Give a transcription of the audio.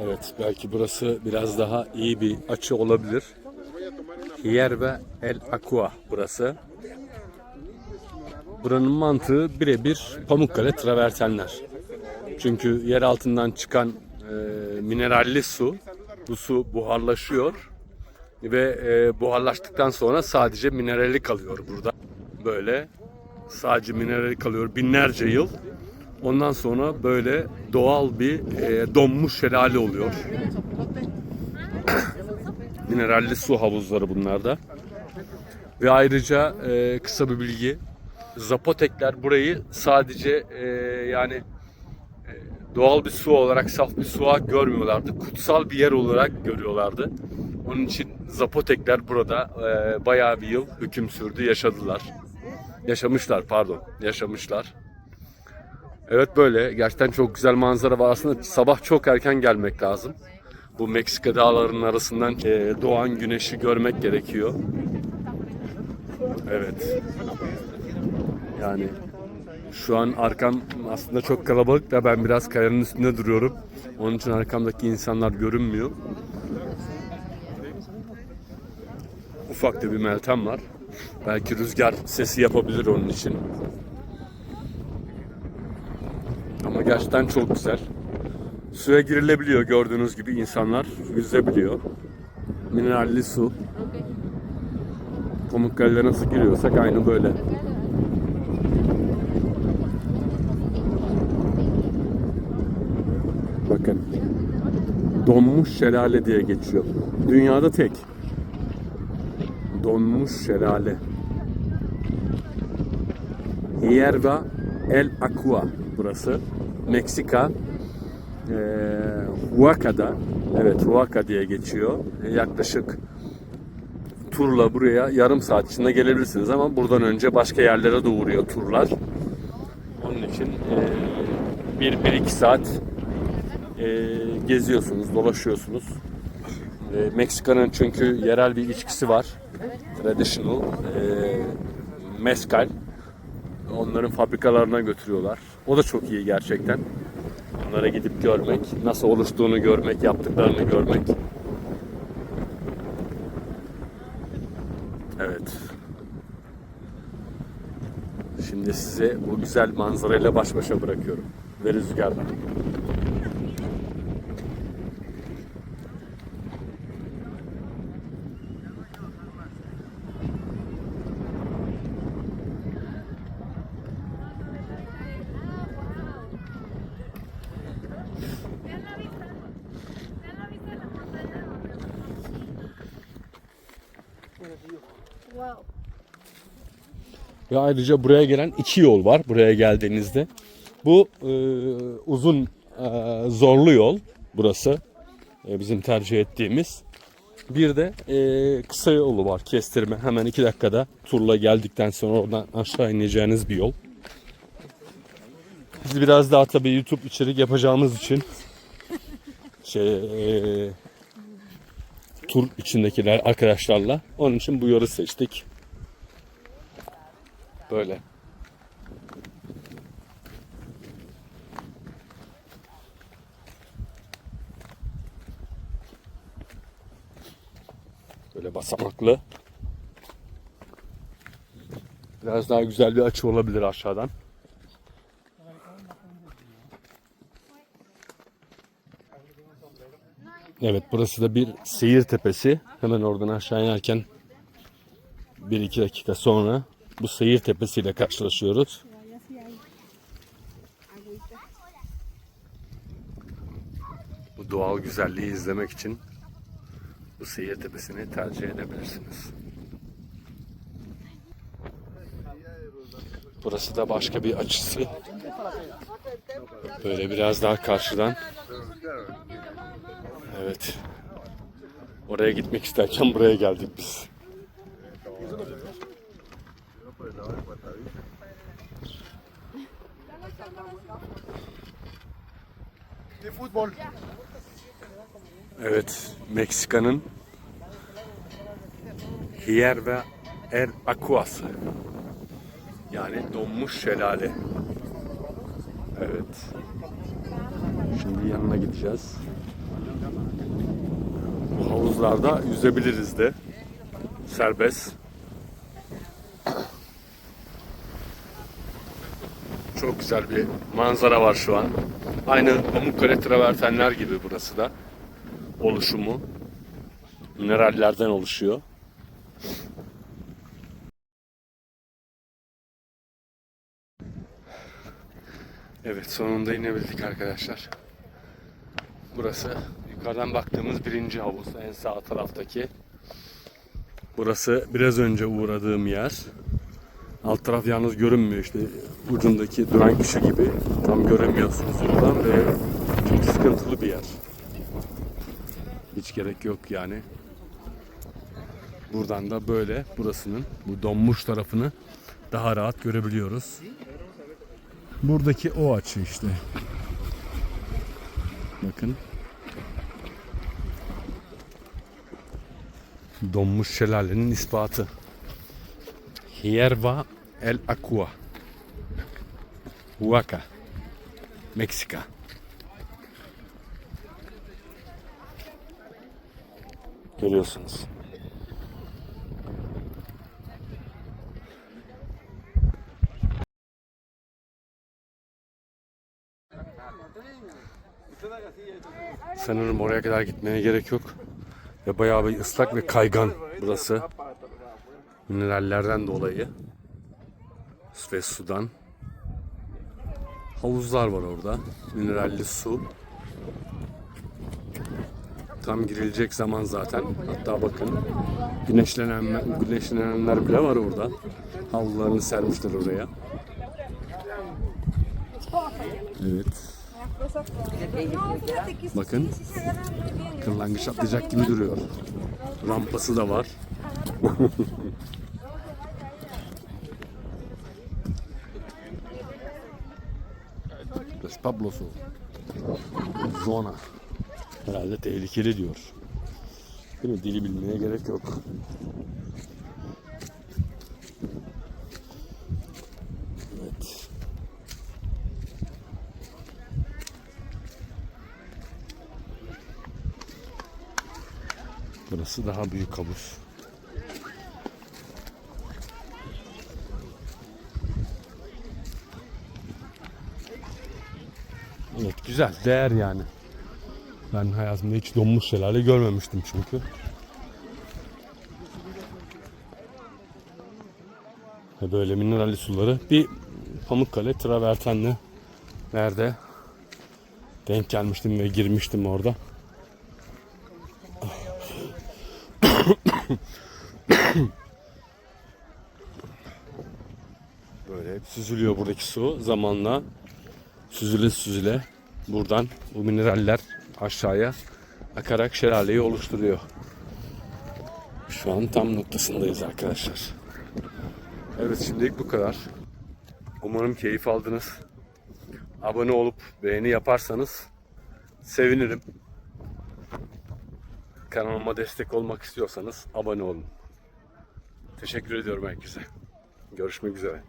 Evet belki burası biraz daha iyi bir açı olabilir. Hierve El Aqua burası. Buranın mantığı birebir Pamukkale travertenler. Çünkü yer altından çıkan e, mineralli su, bu su buharlaşıyor ve e, buharlaştıktan sonra sadece minerali kalıyor burada. Böyle sadece minerali kalıyor binlerce yıl. Ondan sonra böyle doğal bir e, donmuş şelale oluyor. Mineralli su havuzları bunlarda. Ve ayrıca e, kısa bir bilgi. Zapotekler burayı sadece e, yani e, doğal bir su olarak, saf bir su olarak görmüyorlardı. Kutsal bir yer olarak görüyorlardı. Onun için Zapotekler burada e, bayağı bir yıl hüküm sürdü, yaşadılar. Yaşamışlar pardon, yaşamışlar. Evet böyle. Gerçekten çok güzel manzara var. Aslında sabah çok erken gelmek lazım. Bu Meksika dağlarının arasından e, doğan güneşi görmek gerekiyor. Evet. Yani şu an arkam aslında çok kalabalık da ben biraz kayanın üstünde duruyorum. Onun için arkamdaki insanlar görünmüyor. Ufak da bir meltem var. Belki rüzgar sesi yapabilir onun için. Ama gerçekten çok güzel. Suya girilebiliyor gördüğünüz gibi insanlar yüzebiliyor. Mineralli su. Pamukkale'de nasıl giriyorsak aynı böyle. Bakın. Donmuş şelale diye geçiyor. Dünyada tek. Donmuş şelale. Hierva El Aqua burası. Meksika. Ee, Huaca'da. Evet Huaca diye geçiyor. Yaklaşık turla buraya yarım saat içinde gelebilirsiniz ama buradan önce başka yerlere de uğruyor turlar. Onun için e, bir, bir iki saat e, geziyorsunuz, dolaşıyorsunuz. E, Meksika'nın çünkü yerel bir içkisi var. Traditional. E, mezcal. Onların fabrikalarına götürüyorlar. O da çok iyi gerçekten. Onlara gidip görmek, nasıl oluştuğunu görmek, yaptıklarını görmek. Evet. Şimdi size bu güzel manzarayla baş başa bırakıyorum. Ve rüzgarla. Ve ayrıca buraya gelen iki yol var buraya geldiğinizde. Bu e, uzun e, zorlu yol burası. E, bizim tercih ettiğimiz. Bir de e, kısa yolu var kestirme. Hemen iki dakikada turla geldikten sonra oradan aşağı ineceğiniz bir yol. Biz biraz daha tabii YouTube içerik yapacağımız için şey e, tur içindekiler arkadaşlarla onun için bu yolu seçtik. Böyle. Böyle basamaklı. Biraz daha güzel bir açı olabilir aşağıdan. Evet burası da bir seyir tepesi. Hemen oradan aşağı inerken 1-2 dakika sonra bu seyir tepesiyle karşılaşıyoruz. Bu doğal güzelliği izlemek için bu seyir tepesini tercih edebilirsiniz. Burası da başka bir açısı. Böyle biraz daha karşıdan. Evet. Oraya gitmek isterken buraya geldik biz. Fútbol. Evet, Meksika'nın Hierve El Aquası. Yani donmuş şelale. Evet. Şimdi yanına gideceğiz. Havuzlarda yüzebiliriz de. Serbest. Çok güzel bir manzara var şu an. Aynı Pamukkale travertenler gibi burası da. Oluşumu. Minerallerden oluşuyor. Evet sonunda inebildik arkadaşlar. Burası yukarıdan baktığımız birinci havuz. En sağ taraftaki. Burası biraz önce uğradığım yer. Alt taraf yalnız görünmüyor işte ucundaki duran kişi gibi. Tam göremiyorsunuz buradan ve çok sıkıntılı bir yer. Hiç gerek yok yani. Buradan da böyle burasının bu donmuş tarafını daha rahat görebiliyoruz. Buradaki o açı işte. Bakın. Donmuş şelalenin ispatı. Hierva el Aqua. Huaca. Meksika. Görüyorsunuz. Sanırım oraya kadar gitmeye gerek yok. Ve bayağı bir ıslak ve kaygan burası. Minerallerden dolayı. Ve sudan. Havuzlar var orada. Mineralli su. Tam girilecek zaman zaten. Hatta bakın güneşlenen, güneşlenenler bile var orada. Havlularını sermişler oraya. Evet. Bakın kırlangıç atlayacak gibi duruyor. Rampası da var. Los Pablosu. Zona. Herhalde tehlikeli diyor. Değil mi? Dili bilmeye gerek yok. Evet. Burası daha büyük havuz. Evet güzel, değer yani. Ben hayatımda hiç donmuş şelale görmemiştim çünkü. Böyle mineralli suları bir Pamukkale travertenli nerede denk gelmiştim ve girmiştim orada. Böyle hep süzülüyor buradaki su zamanla süzüle süzüle buradan bu mineraller aşağıya akarak şelaleyi oluşturuyor. Şu an tam noktasındayız arkadaşlar. Evet şimdilik bu kadar. Umarım keyif aldınız. Abone olup beğeni yaparsanız sevinirim. Kanalıma destek olmak istiyorsanız abone olun. Teşekkür ediyorum herkese. Görüşmek üzere.